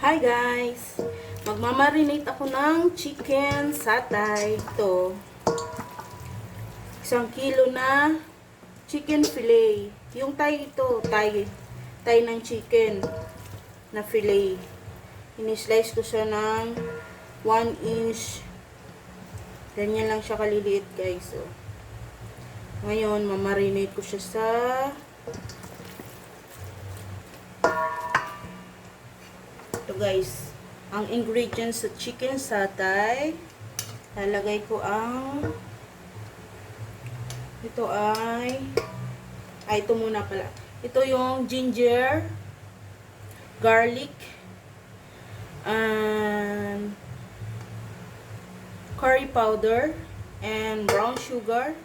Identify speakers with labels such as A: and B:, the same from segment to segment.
A: Hi guys! Magmamarinate ako ng chicken satay. Ito. Isang kilo na chicken fillet. Yung tay ito, tay. Tay ng chicken na fillet. Inislice ko siya ng 1 inch. Ganyan lang siya kaliliit guys. Oh. Ngayon, mamarinate ko siya sa guys, ang ingredients sa chicken satay, lalagay ko ang ito ay ay ito muna pala. Ito yung ginger, garlic, and curry powder, and brown sugar,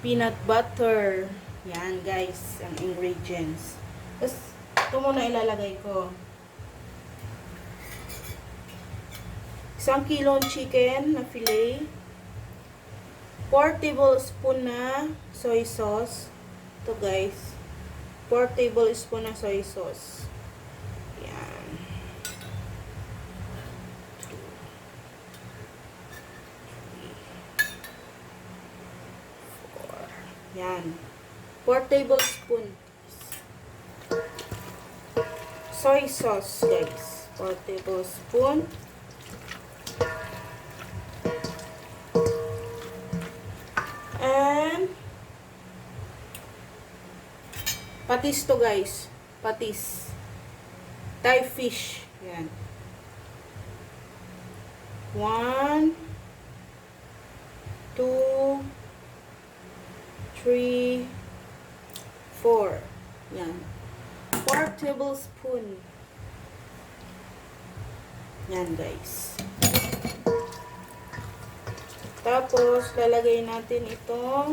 A: peanut butter. Yan guys, ang ingredients. Tapos, ito muna ilalagay ko. Isang kilong chicken na fillet. 4 tablespoon na soy sauce. Ito guys. 4 tablespoon na soy sauce. Yan. Four. Yan. 4 tablespoon soy sauce guys 4 tablespoon patis to guys. Patis. Thai fish. Yan. 1 2 3 4 yan. 4 tablespoon. Yan, guys. Tapos, lalagay natin itong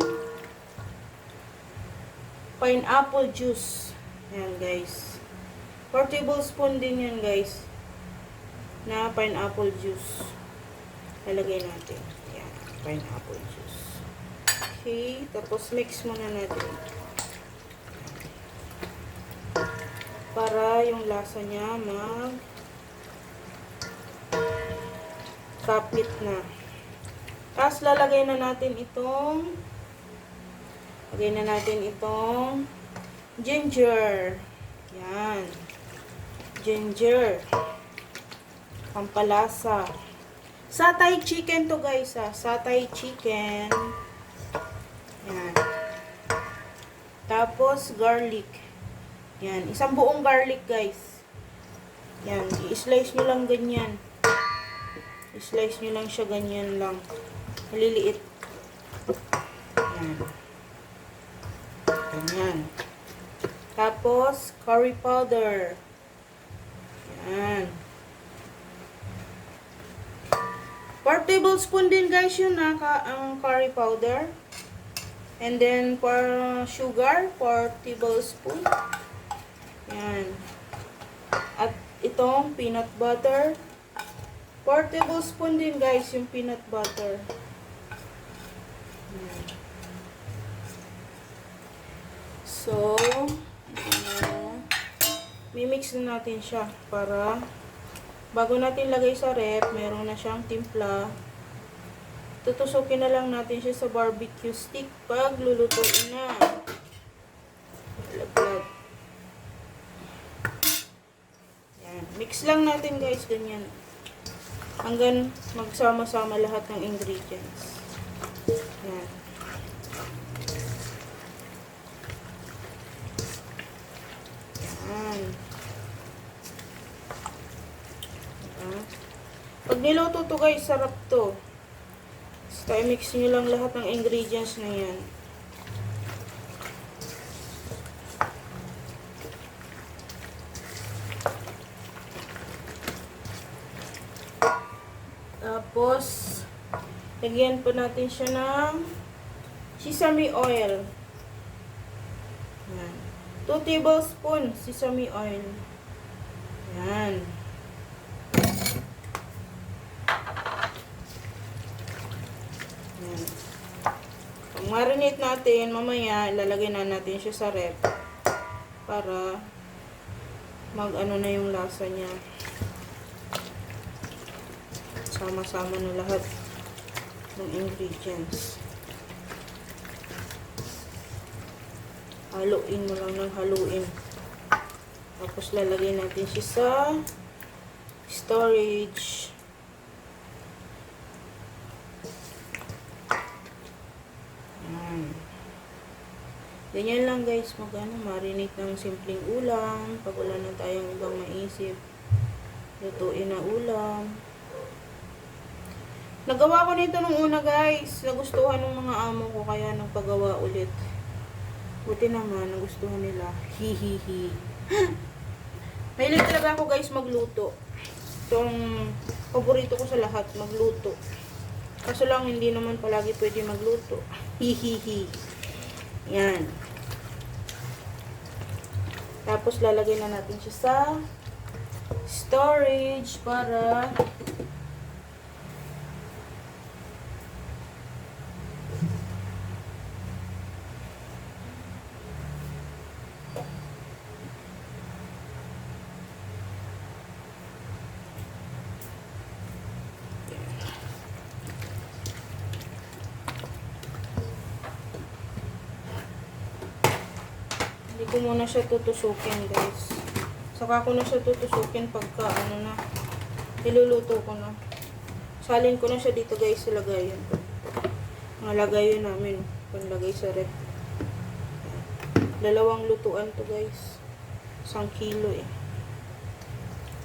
A: pineapple juice. Yan, guys. 4 tablespoon din yan, guys. Na pineapple juice. Lalagay natin. Yan, pineapple juice. Okay, tapos mix muna natin. para yung lasa niya mag kapit na. Tapos lalagay na natin itong lagay na natin itong ginger. Yan. Ginger. Pampalasa. Satay chicken to guys ha. Satay chicken. Yan. Tapos garlic. Yan, isang buong garlic, guys. Yan, i-slice nyo lang ganyan. I-slice nyo lang siya ganyan lang. Maliliit. Yan. Ganyan. Tapos, curry powder. Yan. 4 tablespoon din, guys, yun na, ka, ang curry powder. And then, for sugar, 4 tablespoon. Yan. At itong peanut butter. 4 tablespoon din guys yung peanut butter. Yan. So, uh, mimix na natin siya para bago natin lagay sa rep, meron na siyang timpla. Tutusukin na lang natin siya sa barbecue stick pag lulutuin na. Laglag. Mix lang natin guys, ganyan. Hanggang magsama-sama lahat ng ingredients. Yan. Yan. Diba? Pag niluto to guys, sarap to. Basta i-mix nyo lang lahat ng ingredients na yan. Tapos, lagyan pa natin siya ng sesame oil. Yan. 2 tablespoon sesame oil. Yan. Yan. Marinate natin, mamaya ilalagay na natin siya sa rep para mag ano na yung lasa niya. Sama-sama na lahat ng ingredients. Haluin mo lang ng haluin. Tapos lalagay natin siya sa storage. Yan. Ganyan lang guys, mag ano, marinate ng simpleng ulam. Pag wala na tayong ibang maisip, lutuin na ulam. Nagawa ko nito nung una guys. Nagustuhan ng mga amo ko kaya nagpagawa ulit. Buti naman, nagustuhan nila. Hihihi. Mahilig talaga ako guys magluto. Itong paborito ko sa lahat, magluto. Kaso lang hindi naman palagi pwede magluto. Hihihi. Yan. Tapos lalagay na natin siya sa storage para Hindi ko muna siya tutusukin, guys. Saka ko na siya tutusukin pagka ano na, iluluto ko na. Salin ko na siya dito, guys, sa lagayan. Mga lagayan namin, panlagay sa rep. Dalawang lutuan to, guys. Isang kilo, eh.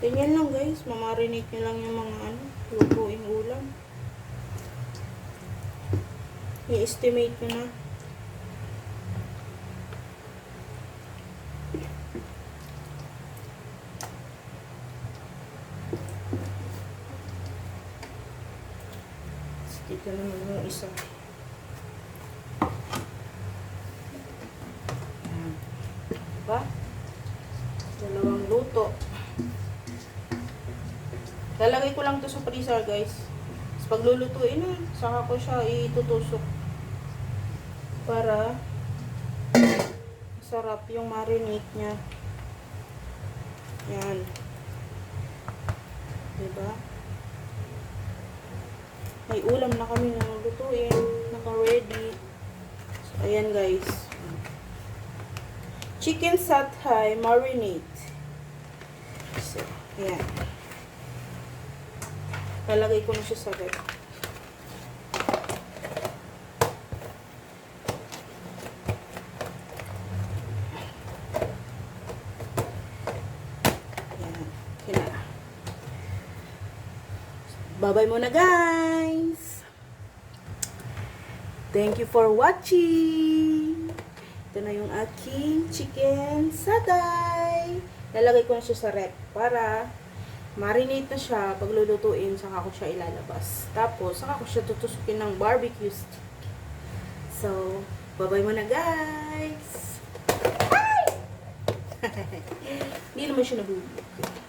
A: Ganyan lang, guys. Mamarinate nyo lang yung mga ano, lutuing ulam. I-estimate nyo na. Dito naman yung isa. Diba? Dalawang luto. Lalagay ko lang to sa freezer, guys. Tapos paglulutuin na, saka ko siya itutusok. Para sarap yung marinate niya. Yan. Diba? May ulam na kami na lutuin. Naka-ready. So, ayan guys. Chicken satay marinade. So, ayan. Lalagay ko na siya sa rep. Ayan. Ayan na. Bye-bye muna guys! Thank you for watching! Ito na yung aking chicken satay. Lalagay ko na siya sa rep para marinate na siya. Paglulutuin, saka ko siya ilalabas. Tapos, saka ko siya tutusukin ng barbecue stick. So, bye-bye muna guys! Hindi naman siya nabubog.